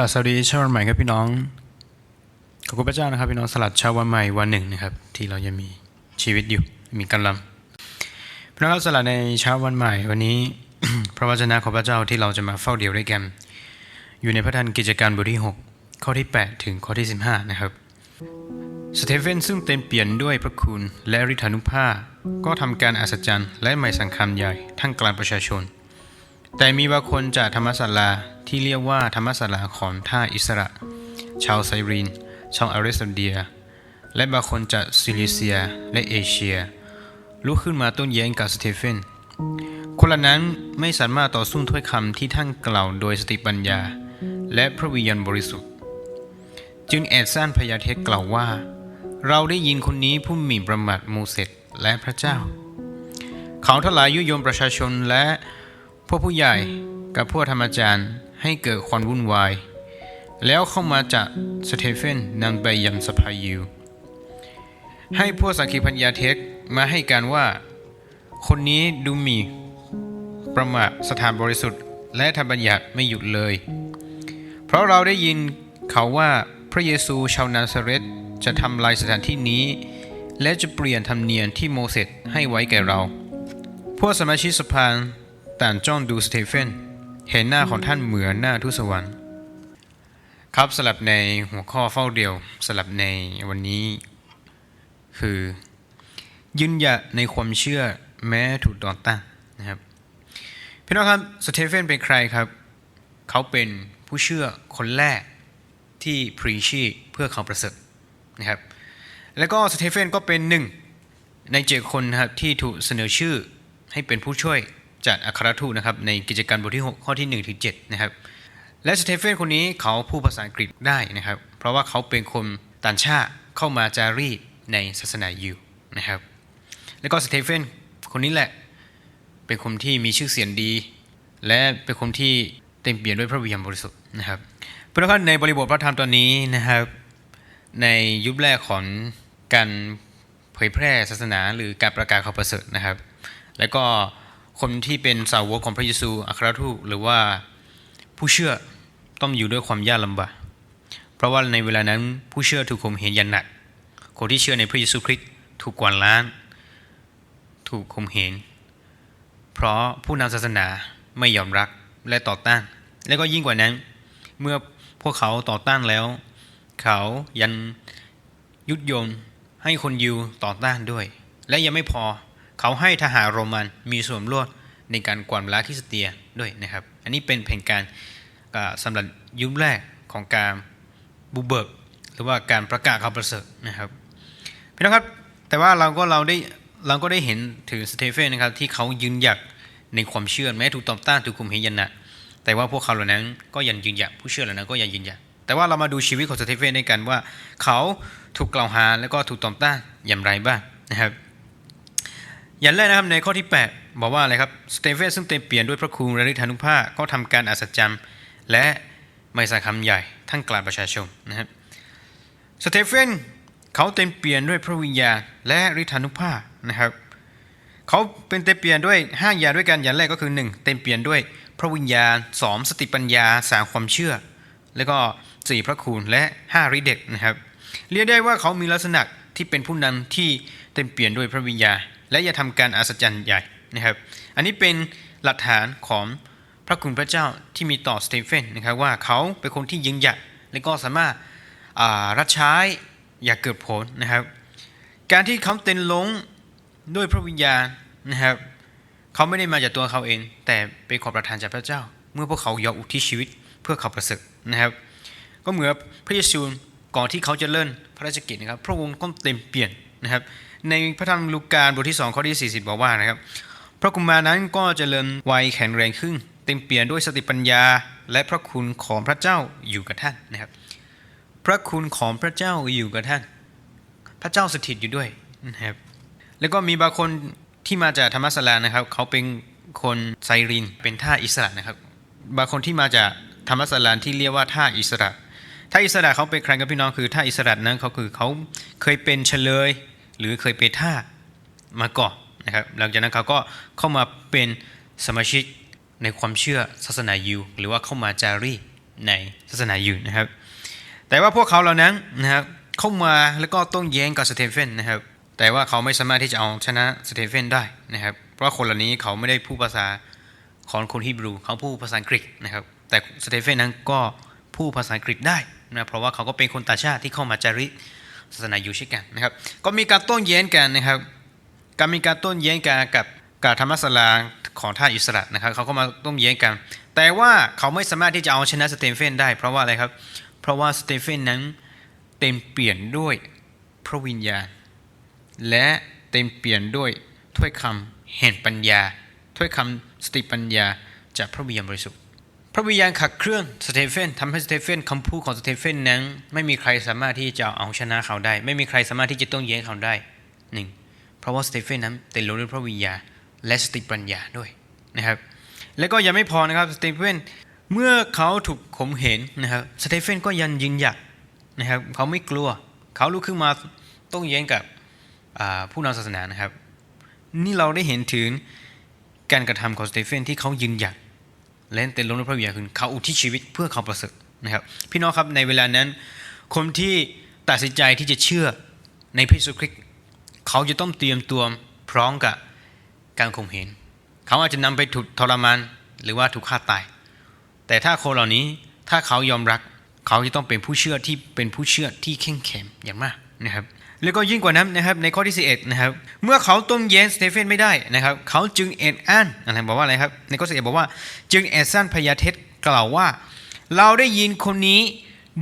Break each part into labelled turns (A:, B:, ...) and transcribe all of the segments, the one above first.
A: กราบสวัสดีเช้าวันใหม่ครับพี่น้อง ขอบคุณพระเจ้านะครับ พี่น้องสลัดเช้าวันใหม่วันหนึ่งนะครับ ที่เรายังมีชีวิตอยู่มีกำลังพี่น้องครับสลัดในเช้าวันใหม่วันนี้ พระวจนะของพระเจ้าที่เราจะมาเฝ้าเดียวด้วยกัน อยู่ในพระธรรมกิจการบทที่ 6 ข้อที่ 8 ถึงข้อที่ 15 นะครับสเตเฟนซึ่งเต็มเปลี่ยนด้วยพระคุณและฤทธานุภาพก็ทำการอัศจรรย์และไม่สังคามใหญ่ทั้งกลางประชาชน แต่มีบางคนจากธรรมศาลา ที่เรียกว่าธรรมศาลาของท่าอิสระ ชาวไซรีน ชาวอาริสเดีย และบางคนจากซิลิเซียและเอเชีย ลุกขึ้นมาต้นแย้งกับสเตเฟน คนเหล่านั้นไม่สามารถต่อสู้ถ้อยคำที่ท่านกล่าวโดยสติปัญญา และพระวิญญาณบริสุทธิ์ จึงแอดซ่านพยาเทศกล่าวว่า เราได้ยินคนนี้ผู้มิ่นประมาทโมเสสและพระเจ้า เขาทลายยุยงประชาชนและพวกผู้ใหญ่กับพวกธรรมจารย์ ให้เกิดความวุ่นวาย แล้วเข้ามาจากสเตเฟนนำไปยังสภายิว ให้พวกสักขีพัญญาเทศมาให้การว่า คนนี้ดูมี ประมาทสถานบริสุทธิ์ และทำบัญญัติไม่หยุดเลย เพราะเราได้ยินเขาว่าพระเยซูชาวนาซาเรตจะทำลายสถานที่นี้ และจะเปลี่ยนธรรมเนียมที่โมเสสให้ไว้แก่เรา พวกสมาชิกสภาต่างจ้องดูสเตเฟน เห็นหน้าของท่านเหมือนหน้าทูตสวรรค์ครับสลับในหัวข้อเฝ้าเดียวสลับในวันนี้ คือ ยืนหยัดในความเชื่อแม้ถูกต่อต้านนะครับพี่น้องครับสเตเฟนเป็นใครครับ เขาเป็นผู้เชื่อคนแรกที่พรีชีเพื่อเขาประเสริฐนะครับแล้วก็สเตเฟนก็เป็นหนึ่งในเจ็ดคนนะครับที่ถูกเสนอชื่อให้เป็นผู้ช่วย จากอัครทูตนะครับในกิจการบทที่ 6 ข้อที่ 1 ถึง 7 นะครับ และสเตเฟนคนนี้เขาพูดภาษาอังกฤษได้นะครับ เพราะว่าเขาเป็นคนต่างชาติเข้ามาจารีตในศาสนายิวนะครับ แล้วก็สเตเฟนคนนี้แหละเป็นคนที่มีชื่อเสียงดี และเป็นคนที่เต็มเปี่ยมด้วยพระวิญญาณบริสุทธิ์นะครับเพื่อนครับในบริบทพระธรรมตอนนี้นะครับ ในยุคแรกของการเผยแพร่ศาสนาหรือการประกาศข่าวประเสริฐนะครับ แล้วก็ คนที่เป็นสาวกของพระเยซูอัครทูตหรือว่าผู้เชื่อต้องอยู่ด้วยความยากลำบากเพราะว่าในเวลานั้นผู้เชื่อถูกข่มเหงอย่างหนัก คนที่เชื่อในพระเยซูคริสต์ถูกกวาดล้าง ถูกข่มเหงเพราะผู้นำศาสนาไม่ยอมรับและต่อต้าน และก็ยิ่งกว่านั้น เมื่อพวกเขาต่อต้านแล้ว เขายังยุดยงให้คนยิวต่อต้านด้วย และยังไม่พอ เขาให้ทหารโรมันมีส่วนร่วมในการกวาดล้างคริสเตียด้วยนะครับ อันนี้เป็นแผนการสำหรับยุคแรกของการบุเบิก หรือว่าการประกาศข่าวประเสริฐนะครับพี่น้องครับแต่ว่าเราก็เราได้เราก็ได้เห็นถึงสเตเฟนนะครับที่เขายืนหยัดในความเชื่อแม้ถูกต่อต้านถูกคุมเหยันนะแต่ว่าพวกเขาเหล่านั้นก็ยังยืนหยัดผู้เชื่อเหล่านั้นก็ยังยืนหยัดแต่ว่าเรามาดูชีวิตของสเตเฟนด้วยกันว่า เขาถูกกล่าวหาแล้วก็ถูกต่อต้านอย่างไรบ้างนะครับ อย่างแรกนะครับในข้อที่ 8 บอกว่าอะไรครับสเตเฟนซึ่งเต็มเปลี่ยนด้วยพระคุณและฤทธานุภาพก็ทำการอัศจรรย์และไม่สังคำใหญ่ทั้งกลางประชาชนนะครับสเตเฟนเขาเต็มเปลี่ยนด้วยพระวิญญาณและฤทธานุภาพนะครับเขาเป็นเต็มเปลี่ยนด้วย5อย่างด้วยกันอย่างแรกก็คือ 1 เต็มเปลี่ยนด้วยพระวิญญาณ 2 สติปัญญาสามความเชื่อ แล้วก็ 4 พระคุณและ 5 ฤทธิ์เดชนะครับเรียกได้ว่าเขามีลักษณะที่เป็นผู้นำที่เต็มเปลี่ยนด้วยพระวิญญาณ และจะทำการอัศจรรย์ใหญ่นะครับ อันนี้เป็นหลักฐานของพระคุณพระเจ้าที่มีต่อสเตเฟนนะครับว่าเขาเป็นคนที่ยิงหยัดและก็สามารถรับใช้อย่าเกิดผลนะครับ การที่เขาเต็นลงด้วยพระวิญญาณนะครับเขาไม่ได้มาจากตัวเขาเอง แต่เป็นขอประทานจากพระเจ้า เมื่อพวกเขายอมอุทิศชีวิตเพื่อเขาประเสริฐนะครับ ก็เหมือนพระเยซูก่อนที่เขาจะเล่นพระราชกิจนะครับ พระองค์ก็เต็มเปลี่ยนนะครับ ในพระธรรมลูกาบทที่ 2 ข้อที่ 40 บอกว่านะครับ พระกุมารนั้นก็เจริญวัยแข็งแรงขึ้น เต็มเปลี่ยนด้วยสติปัญญา และพระคุณของพระเจ้าอยู่กับท่านนะครับ พระคุณของพระเจ้าอยู่กับท่าน พระเจ้าสถิตอยู่ด้วยนะครับ แล้วก็มีบางคนที่มาจากธรรมศาลานะครับ เขาเป็นคนไซรินเป็นท่าอิสระนะครับ บางคนที่มาจากธรรมศาลาที่เรียกว่าท่าอิสระท่าอิสระเขาเป็นใครกับพี่น้องคือท่าอิสระนั้นเขาคือเขาเคยเป็นเฉลย หรือเคยเป็นท่ามาก่อนนะครับหลังจากนั้นเขาก็เข้ามาเป็นสมาชิกในความเชื่อศาสนายิวหรือว่าเข้ามาจารีในศาสนายู่นะครับ แต่ว่าพวกเขาเหล่านั้นนะครับเข้ามาแล้วก็ต้องแย้งกับสเตเฟนนะครับแต่ว่าเขาไม่สามารถที่จะเอาชนะสเตเฟนได้นะครับ เพราะคนเหล่านี้เขาไม่ได้พูดภาษาของคนฮีบรูเขาพูดภาษาอังกฤษนะครับ แต่สเตเฟนนั้นก็พูดภาษาอังกฤษได้นะเพราะว่าเขาก็เป็นคนต่างชาติที่เข้ามาจาริ ศาสนาอยู่เช่นกันนะครับ ก็มีการโต้แย้งกันนะครับการมีการโต้แย้งกันกับกับธรรมศาลาของท่านอิสระนะครับเขาก็มาโต้แย้งกัน แต่ว่าเขาไม่สามารถที่จะเอาชนะสเตเฟนได้ เพราะว่าอะไรครับ เพราะว่าสเตเฟนนั้นเต็มเปลี่ยนด้วยพระวิญญาณ และเต็มเปลี่ยนด้วยถ้อยคำแห่งปัญญาถ้อยคำสติปัญญาจากพระวิญญาณบริสุทธิ์ ระวิญญาณขัดเคลื่อนสเตเฟนทำให้สเตเฟนคำพูดของสเตเฟนนั้น ไม่มีใครสามารถที่จะเอาชนะเขาได้ ไม่มีใครสามารถที่จะต้องแย้งเขาได้หนึ่งเพราะว่าสเตเฟนนั้นเต็มล้นด้วยพระวิญญาณและสติปัญญาด้วยนะครับ แล้วก็ยังไม่พอนะครับสเตเฟนเมื่อเขาถูกข่มเหงนะครับสเตเฟนก็ยังยืนหยัดนะครับเขาไม่กลัว เขาลุกขึ้นมาต้องแย้งกับผู้นำศาสนานะครับ นี่เราได้เห็นถึงการกระทำของสเตเฟนที่เขายืนหยัด และเต็มล้นด้วยพระวิญญาณคือเขาอุทิศชีวิตเพื่อเขาประเสริฐนะครับ พี่น้องครับในเวลานั้น คนที่ตัดสินใจที่จะเชื่อในพระเยซูคริสต์เขาจะต้องเตรียมตัวพร้อมกับการข่มเหงเขาอาจจะนำไปถูกทรมานหรือว่าถูกฆ่าตาย แต่ถ้าคนเหล่านี้ถ้าเขายอมรัก เขาจะต้องเป็นผู้เชื่อที่เป็นผู้เชื่อที่เข้มแข็งอย่างมากนะครับ แล้วก็ยิ่งกว่านั้นนะครับในข้อที่11นะครับเมื่อเขาต้มแย้งสเตเฟนไม่ได้นะครับเขาจึงเอ็ดอันอะไรบอกว่าอะไรครับในข้อ11บอกว่าจึงแอดซันพยาเทศกล่าวว่า เราได้ยินคนนี้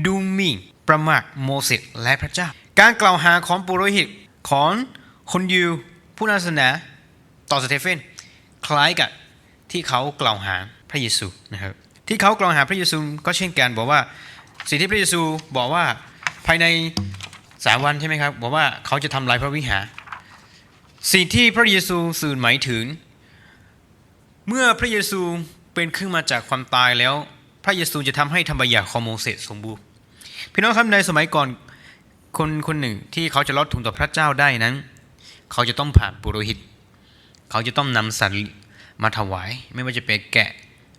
A: ดูหมิ่นประมาทโมเสสและพระเจ้า การกล่าวหาของปุโรหิตของคนยิวผู้นาสนาต่อสเตเฟนคล้ายกับที่เขากล่าวหาพระเยซูนะครับที่เขากล่าวหาพระเยซูก็เช่นกันบอกว่าสิ่งที่พระเยซูบอกว่าภายใน สามวันใช่ไหมครับบอกว่าเขาจะทำลายพระวิหารสิ่งที่พระเยซูสื่อหมายถึง เมื่อพระเยซูเป็นขึ้นมาจากความตายแล้ว พระเยซูจะทำให้ธรรมบัญญัติของโมเสสสมบูรณ์พี่น้องครับในสมัยก่อนคนคนหนึ่งที่เขาจะลดทุนต่อพระเจ้าได้นั้น เขาจะต้องผ่านปุโรหิต เขาจะต้องนำสัตว์มาถวาย ไม่ว่าจะเป็นแกะ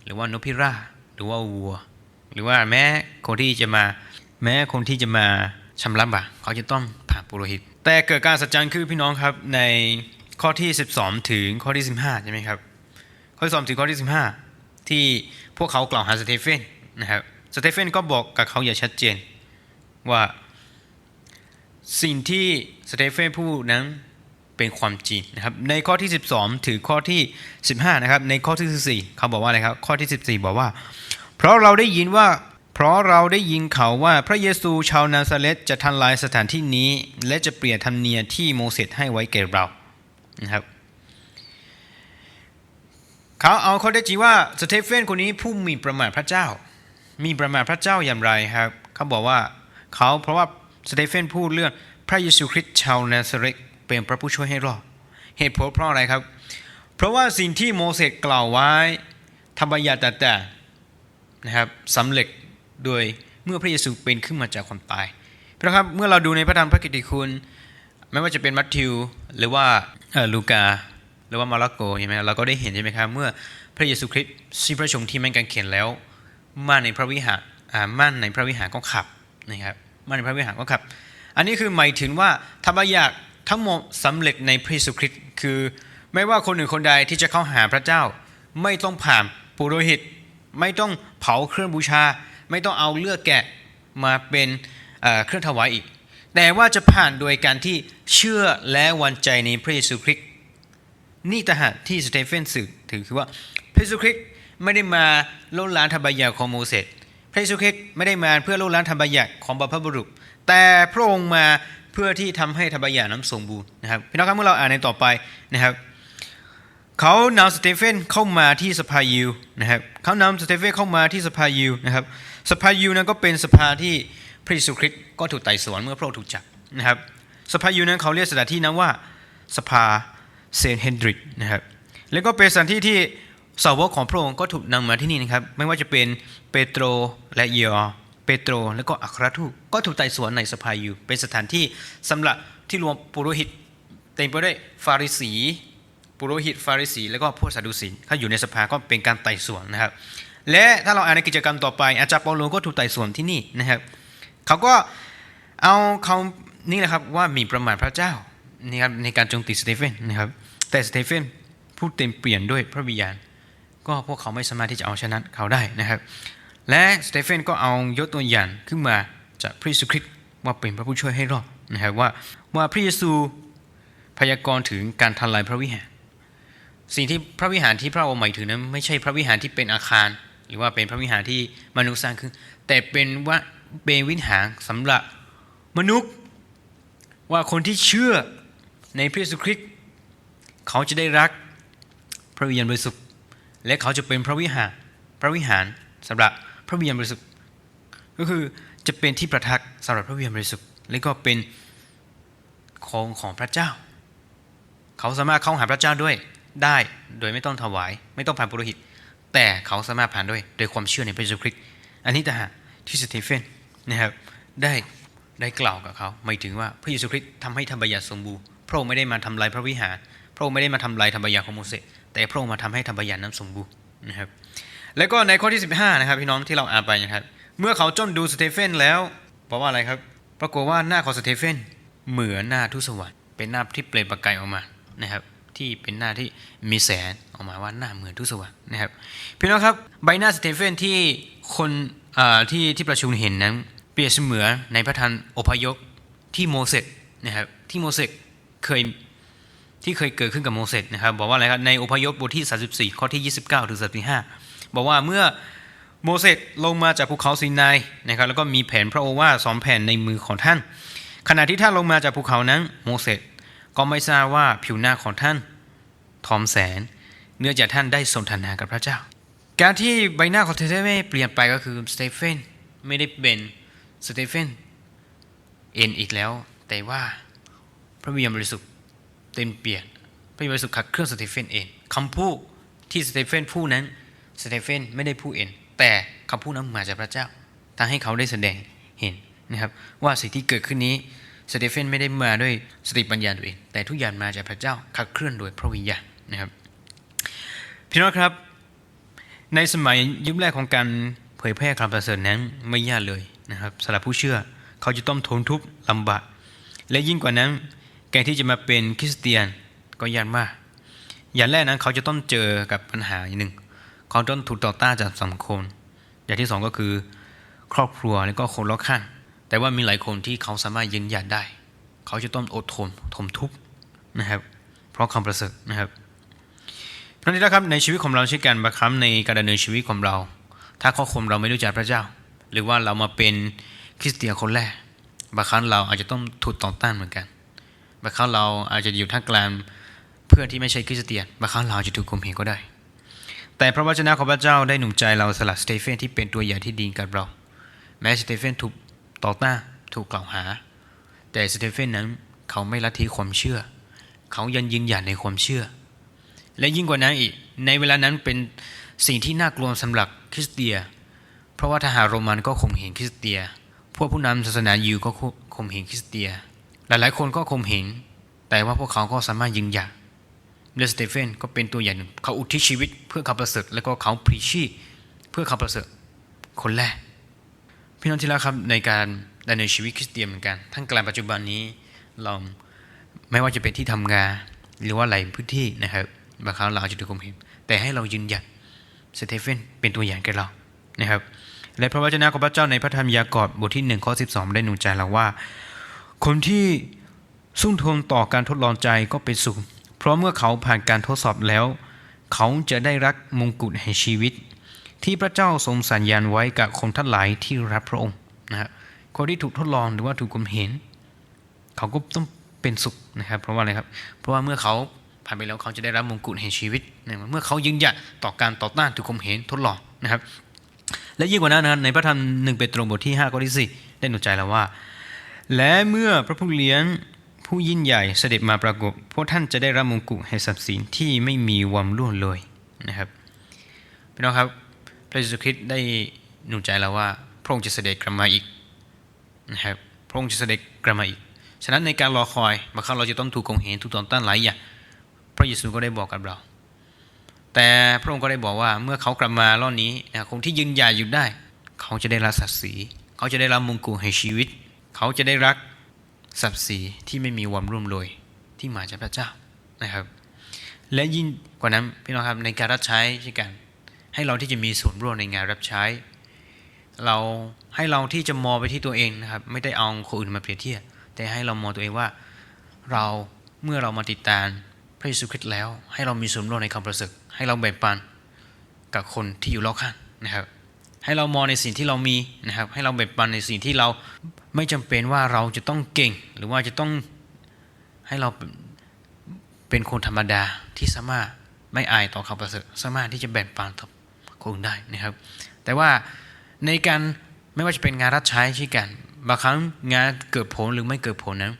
A: หรือว่านกพิราบหรือว่าวัว หรือว่าแม้คนที่จะมาแม้คนที่จะมา ชำระบาปเขาจะต้องผ่านปุโรหิต แต่เกิดการสัจจันคือพี่น้องครับในข้อที่ 12 ถึงข้อที่ 15ใช่ไหมครับข้อที่2ถึงข้อที่ 15 ที่พวกเขากล่าวหาสเตเฟนนะครับสเตเฟนก็บอกกับเขาอย่างชัดเจนว่าสิ่งที่สเตเฟนพูดนั้นเป็นความจริงนะครับในข้อที่ 12 ถึงข้อที่ 15นะครับในข้อที่ 14 เขาบอกว่าอะไรครับข้อที่ 14 บอกว่า เพราะเราได้ยินว่า เพราะเราได้ยินเขาว่าพระเยซูชาวนาซาเรตจะทำลายสถานที่นี้ และจะเปลี่ยนธรรมเนียมที่โมเสสให้ไว้แก่เรานะครับเขาเอาข้อได้จริงว่าสเตเฟนคนนี้ผู้มีประมาทพระเจ้า มีประมาทพระเจ้าอย่างไรครับเขาบอกว่าเขาเพราะว่าสเตเฟนพูดเรื่องพระเยซูคริสต์ชาวนาซาเรตเป็นพระผู้ช่วยให้รอดเหตุผลเพราะอะไรครับ เพราะว่าสิ่งที่โมเสสกล่าวไว้ธรรมบัญญัติแต่นะครับสำเร็จ โดยเมื่อพระเยซูเป็นขึ้นมาจากความตายพี่น้องครับเมื่อเราดูในพระธรรมพระกิตติคุณไม่ว่าจะเป็นมัทธิว หรือว่าลูกา หรือว่ามาระโกใช่ไหมเราก็ได้เห็นใช่ไหมครับ เมื่อพระเยซูคริสต์สิ้นพระชนม์ที่แม่กางเขนแล้วมาในพระวิหารอ่ามั่นในพระวิหารก็ขับนะครับมั่นในพระวิหารก็ขับ อันนี้คือหมายถึงว่าธรรมอยากทั้งหมดสำเร็จในพระเยซูคริสต์คือไม่ว่าคนหนึ่งคนใดที่จะเข้าหาพระเจ้า ไม่ต้องผ่านปุโรหิต ไม่ต้องเผาเครื่องบูชา ไม่ต้องเอาเลือดแกะมาเป็นเครื่องถวายอีก แต่ว่าจะผ่านโดยการที่เชื่อและวันใจในพระเยซูคริสต์นี่ต่างหากที่สเตเฟนสื่อถึงคือว่าพระเยซูคริสต์ไม่ได้มาลดล้างธรรมบัญญัติของโมเสสพระเยซูคริสต์ไม่ได้มาเพื่อลดล้างธรรมบัญญัติของบรรพบุรุษ แต่พระองค์มาเพื่อที่ทำให้ธรรมบัญญัตินั้นสมบูรณ์นะครับพี่น้องครับเมื่อเราอ่านในต่อไปนะครับเขานำสเตเฟนเข้ามาที่สภายิวนะครับเขานำสเตเฟนเข้ามาที่สภายิวนะครับ สภายิวนั้นก็เป็นสภาที่พระเยซูคริสต์ก็ถูกไต่สวนเมื่อพระองค์ถูกจับนะครับสภายิวนั้นเขาเรียกสถานที่นั้นว่าสภาเซนเฮนดริกนะครับแล้วก็เป็นสถานที่ที่สาวกของพระองค์ก็ถูกนำมาที่นี่นะครับ ไม่ว่าจะเป็นเปโตรและเยอเปโตรแล้วก็อัครทูตก็ถูกไต่สวนในสภายู เป็นสถานที่สำหรับที่รวมปุโรหิตเต็มไปด้วยฟาริสีปุโรหิตฟาริสี แล้วก็พวกซาดูสีถ้าอยู่ในสภาก็เป็นการไต่สวนนะครับ และถ้าเราอ่านในกิจกรรมต่อไป อาจารย์เปาโลก็ถูกไต่สวนที่นี่นะครับเขาก็เอาเขานี่แหละครับว่ามีประมาทพระเจ้านี่ครับในการโจมตีสเตเฟนนะครับแต่สเตเฟนผู้เต็มเปลี่ยนด้วยพระวิญญาณก็พวกเขาไม่สามารถที่จะเอาชนะเขาได้นะครับ และสเตเฟนก็เอายกตัวอย่างขึ้นมาจากพระเยซูคริสต์ว่าเป็นพระผู้ช่วยให้รอดนะครับว่าว่าพระเยซูพยากรณ์ถึงการทลายพระวิหาร สิ่งที่พระวิหารที่พระองค์หมายถึงนั้นไม่ใช่พระวิหารที่เป็นอาคาร หรือว่าเป็นพระวิหารที่มนุษย์สร้างขึ้น แต่เป็นว่าเป็นวิหารสำหรับมนุษย์ว่าคนที่เชื่อในพระเยซูคริสต์เขาจะได้รักพระวิญญาณบริสุทธิ์และเขาจะเป็นพระวิหารพระวิหารสำหรับพระวิญญาณบริสุทธิ์ก็คือจะเป็นที่ประทักสำหรับพระวิญญาณบริสุทธิ์และก็เป็นของของพระเจ้า เขาสามารถเข้าหาพระเจ้าด้วยได้โดยไม่ต้องถวาย ไม่ต้องผ่านปุโรหิต แต่เขาสามารถผ่านด้วยโดยความเชื่อในพระเยซูคริสต์อันนี้ต่างหากที่สเตเฟนนะครับได้ได้กล่าวกับเขาหมายถึงว่าพระเยซูคริสต์ทำให้ธรรมบัญญัติสมบูรณ์พระองค์ไม่ได้มาทำลายพระวิหาร พระองค์ไม่ได้มาทำลายธรรมบัญญัติของโมเสสแต่พระองค์มาทำให้ธรรมบัญญัตินั้นสมบูรณ์นะครับแล้วก็ในข้อที่ 15นะครับพี่น้องที่เราอ่านไปนะครับเมื่อเขาจ้องดูสเตเฟนแล้วบอกว่าอะไรครับปรากฏว่าหน้าของสเตเฟนเหมือนหน้าทูตสวรรค์เป็นหน้าที่เปล่งประกายออกมานะครับ ที่เป็นหน้าที่มีแสงออกมาว่าหน้าเหมือนทูตสวรรค์นะครับพี่น้องครับใบหน้าสเตเฟนที่คนที่ที่ประชุมเห็นนั้น เปรียบเสมือนในพระธรรมอพยพที่โมเสสนะครับที่โมเสสเคยที่เคยเกิดขึ้นกับโมเสสนะครับบอกว่าอะไรครับในอพยพบทที่ 34 ข้อที่ 29 ถึง35บอกว่าเมื่อโมเสสลงมาจากภูเขาซีนายนะครับแล้วก็มีแผนพระโอวาทสองแผ่นในมือของท่าน ขณะที่ท่านลงมาจากภูเขานั้นโมเสส ก็ไม่ทราบว่าผิวหน้าของท่านทอมแสน เนื่องจากท่านได้สนทนากับพระเจ้า การที่ใบหน้าของสเตเฟนเปลี่ยนไปก็คือสเตเฟนไม่ได้เป็นสเตเฟนเอ็นอีกแล้ว แต่ว่าพระวิญญาณบริสุทธิ์เต็มเปลี่ยน พระวิญญาณบริสุทธิ์ขัดเคลื่อนสเตเฟนเองคำพูดที่สเตเฟนพูดนั้นสเตเฟนไม่ได้พูดเองแต่คำพูดนั้นมาจากพระเจ้าทำให้เขาได้แสดงเห็นนะครับว่าสิ่งที่เกิดขึ้นนี้ สเตเฟนไม่ได้มาด้วยสติปัญญาตัวเอง แต่ทุกอย่างมาจากพระเจ้าขับเคลื่อนโดยพระวิญญาณนะครับพี่น้องครับ ในสมัยยุคแรกของการเผยแพร่คำประเสริฐนั้นไม่ยากเลยนะครับสำหรับผู้เชื่อเขาจะต้องทนทุกข์ลำบากและยิ่งกว่านั้นการที่จะมาเป็นคริสเตียนก็ยากมากอย่างแรกนั้นเขาจะต้องเจอกับปัญหาอย่างหนึ่งเขาต้องถูกต่อต้านจากสังคมอย่างที่สองก็คือ ครอบครัวแล้วก็คนรอบข้าง แต่ว่ามีหลายคนที่เขาสามารถยืนหยัดได้ เขาจะต้องอดทนทนทุกข์นะครับ เพราะคำประเสริฐนะครับเพราะนั้นนะครับในชีวิตของเราเช่นกันบางครั้งในการดำเนินชีวิตของเรา ถ้าข้อคมเราไม่รู้จักพระเจ้า หรือว่าเรามาเป็นคริสเตียนคนแรกบางครั้งเราอาจจะต้องถูกต่อต้านเหมือนกันบางครั้งเราอาจจะอยู่ท่ามกลางเพื่อนที่ไม่ใช่คริสเตียนบางครั้งเราอาจจะถูกข่มเหงก็ได้ แต่พระวจนะของพระเจ้าได้หนุนใจเราสลัดสเตเฟนที่เป็นตัวอย่างที่ดีกับเรา แม้สเตเฟนถูก ต่อต้านถูกกล่าวหา แต่สเตเฟนนั้นเขาไม่ละทิ้งความเชื่อ เขายังยืนหยัดในความเชื่อ และยิ่งกว่านั้นอีกในเวลานั้นเป็นสิ่งที่น่ากลัวสำหรับคริสเตีย เพราะว่าทหารโรมันก็ข่มเหงคริสเตีย พวกผู้นำศาสนายิวก็ข่มเหงคริสเตีย หลายๆ คนก็ข่มเหงแต่ว่าพวกเขาก็สามารถยืนหยัดและสเตเฟนก็เป็นตัวอย่างหนึ่งเขาอุทิศชีวิตเพื่อคำประเสริฐและก็เขาพรีชีเพื่อคำประเสริฐคนแรก พี่น้องที่รักครับในการดำเนินชีวิตคริสเตียนเหมือนกันทั้งกลางปัจจุบันนี้เราไม่ว่าจะเป็นที่ทำงานหรือว่าหลายพื้นที่นะครับบางครั้งเราอาจจะถูกข่มเหงแต่ให้เรายืนหยัดสเตเฟนเป็นตัวอย่างแก่เรานะครับ และพระวจนะของพระเจ้าในพระธรรมยากอบบทที่1ข้อ12 ได้หนุนใจเราว่า คนที่สุ่มทวงต่อการทดลองใจก็เป็นสุขเพราะเมื่อเขาผ่านการทดสอบแล้ว เขาจะได้รับมงกุฎแห่งชีวิต ที่พระเจ้าทรงสัญญาณไว้กับคนทั้งหลายที่รักพระองค์นะคนที่ถูกทดลองหรือว่าถูกกลมเห็น เขาก็ต้องเป็นสุขนะครับ เพราะว่าอะไรครับ เพราะว่าเมื่อเขาผ่านไปแล้วเขาจะได้รับมงกุฎแห่งชีวิตนะเมื่อเขายืนหยัดต่อการต่อต้านถูกข่มเหงทดลองนะครับ และยิ่งกว่านั้นนะครับในพระธรรมหนึ่งเปโตรบทที่5ข้อที่ 4 ได้หนุนใจเราว่า และเมื่อพระผู้เลี้ยงผู้ยิ่งใหญ่เสด็จมาปรากฏพวกท่านจะได้รับมงกุฎแห่งทรัพย์สินที่ไม่มีวันล่วงเลยนะครับพี่น้องครับ พระเยซูคริสต์ได้หนุนใจเราว่า พระองค์จะเสด็จกลับมาอีกนะครับพระองค์จะเสด็จกลับมาอีก ฉะนั้นในการรอคอยบางครั้งเราจะต้องถูกข่มเหงถูกต่อต้านหลายอย่างพระเยซูก็ได้บอกกับเรา แต่พระองค์ก็ได้บอกว่าเมื่อเขากลับมารอบนี้นะคงที่ยืนหยัดอยู่ได้ เขาจะได้รับศักดิ์ศรีเขาจะได้รับมงกุฎแห่งชีวิต เขาจะได้รักศักดิ์ศรีที่ไม่มีวันร่วมโรยที่มาจากพระเจ้านะครับ และยิ่งกว่านั้นพี่น้องครับในการรับใช้ใช่กัน ให้เราที่จะมีส่วนร่วมในงานรับใช้ เราให้เราที่จะมองไปที่ตัวเองนะครับ ไม่ได้เอาคนอื่นมาเปรียบเทียบแต่ให้เรามองตัวเองว่า เราเมื่อเรามาติดตามพระเยซูคริสต์แล้ว ให้เรามีส่วนร่วมในคำประเสริฐให้เราแบ่งปันกับคนที่อยู่รอบข้างนะครับ ให้เรามองในสิ่งที่เรามีนะครับ ให้เราแบ่งปันในสิ่งที่เราไม่จำเป็นว่าเราจะต้องเก่ง หรือว่าจะต้องให้เราเป็นคนธรรมดาที่สามารถไม่อายต่อคำประเสริฐสามารถที่จะแบ่งปันต่อ คนอื่นได้นะครับ แต่ว่าในการไม่ว่าจะเป็นงานรับใช้ที่กันบางครั้งงานเกิดผลหรือไม่เกิดผลนั้น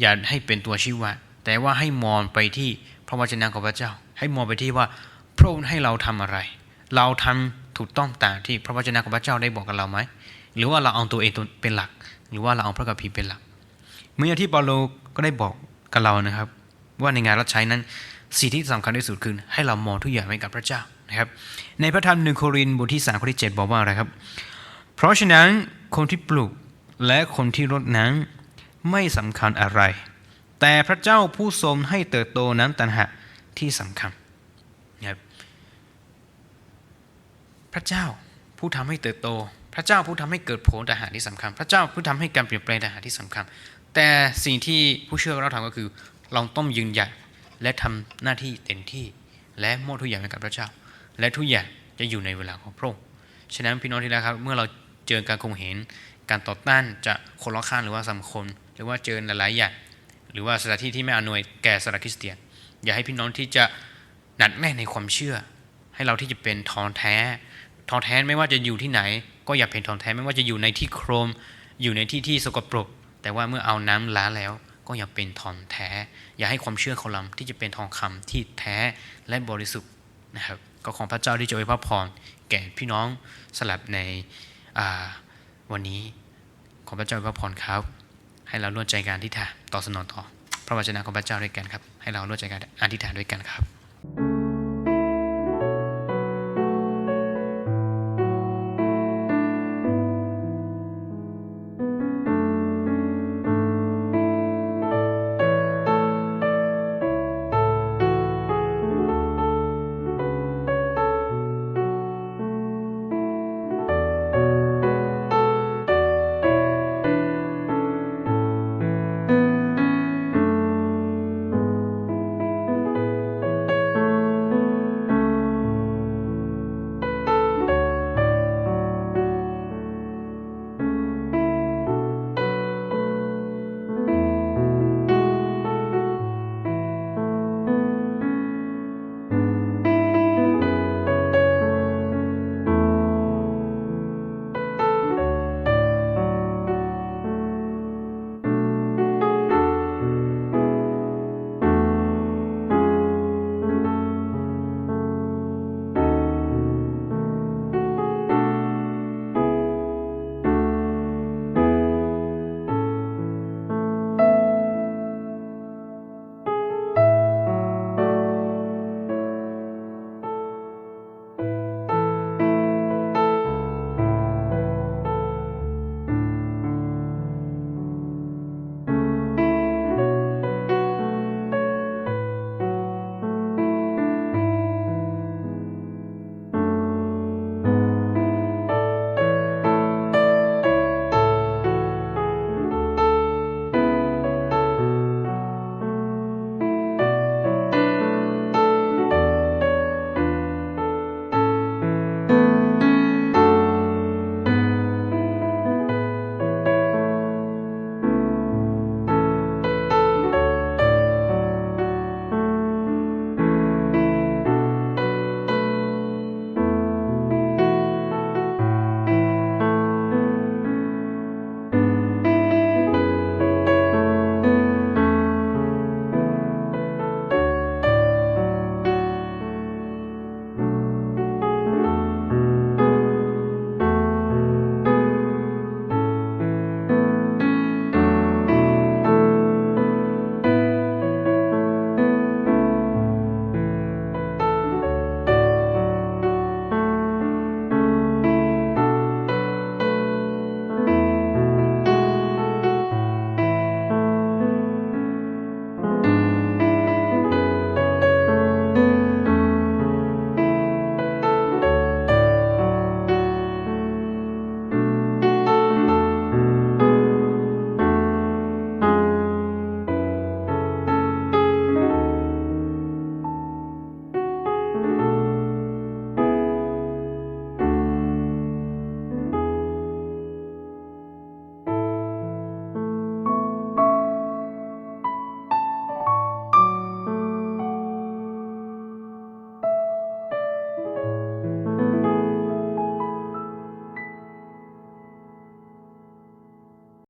A: อย่าให้เป็นตัวชี้วัดแต่ว่าให้มองไปที่พระวจนะของพระเจ้า ให้มองไปที่ว่าพระองค์ให้เราทำอะไร เราทำถูกต้องตามที่พระวจนะของพระเจ้าได้บอกกับเราไหมหรือว่าเราเอาตัวเองเป็นหลัก หรือว่าเราเอาพระคัมภีร์เป็นหลัก เมื่อที่เปาโลก็ได้บอกกับเรานะครับ ว่าในงานรับใช้นั้นสิ่งที่สำคัญที่สุดคือให้เรามองทุกอย่างไว้กับพระเจ้า นะครับในพระธรรมหนึ่งโครินบทที่3ข้อที่7บอกว่าอะไรครับ เพราะฉะนั้นคนที่ปลูกและคนที่รดน้ำไม่สำคัญอะไร แต่พระเจ้าผู้ทรงให้เติบโตนั้นต่างหากที่สำคัญนะครับพระเจ้าผู้ทำให้เติบโต พระเจ้าผู้ทำให้เกิดผลต่างหากที่สำคัญ พระเจ้าผู้ทำให้การเปลี่ยนแปลงต่างหากที่สำคัญ แต่สิ่งที่ผู้เชื่อเราทำก็คือเราต้องยืนหยัดและทำหน้าที่เต็มที่ และมอบทุกอย่างให้กับพระเจ้า และทุกอย่างจะอยู่ในเวลาของพระองค์ฉะนั้นพี่น้องที่รักครับ เมื่อเราเจอการคงเห็นการต่อต้านจากคนรอบข้างหรือว่าสังคมหรือว่าเจอหลายๆอย่างหรือว่าสถานที่ที่ไม่อำนวยแก่สานคริสเตียน อย่าให้พี่น้องที่จะหนัดแน่ในความเชื่อ ให้เราที่จะเป็นทองแท้ทองแท้ไม่ว่าจะอยู่ที่ไหน ก็อย่าเป็นทองแท้ไม่ว่าจะอยู่ในที่โครม อยู่ในที่ที่สกปรก แต่ว่าเมื่อเอาน้ำล้าแล้ว ก็อย่าเป็นทองแท้ อย่าให้ความเชื่อของเราที่จะเป็นทองคำที่แท้และบริสุทธิ์นะครับ ก็ของพระเจ้าที่จะอวยพระพรแก่พี่น้องสลับในวันนี้ของพระเจ้าอวยพระพรครับ ให้เราร่วมใจการอธิษฐานต่อสนองต่อ พระวจนะของพระเจ้าด้วยกันครับ ให้เราร่วมใจการอธิษฐานด้วยกันครับ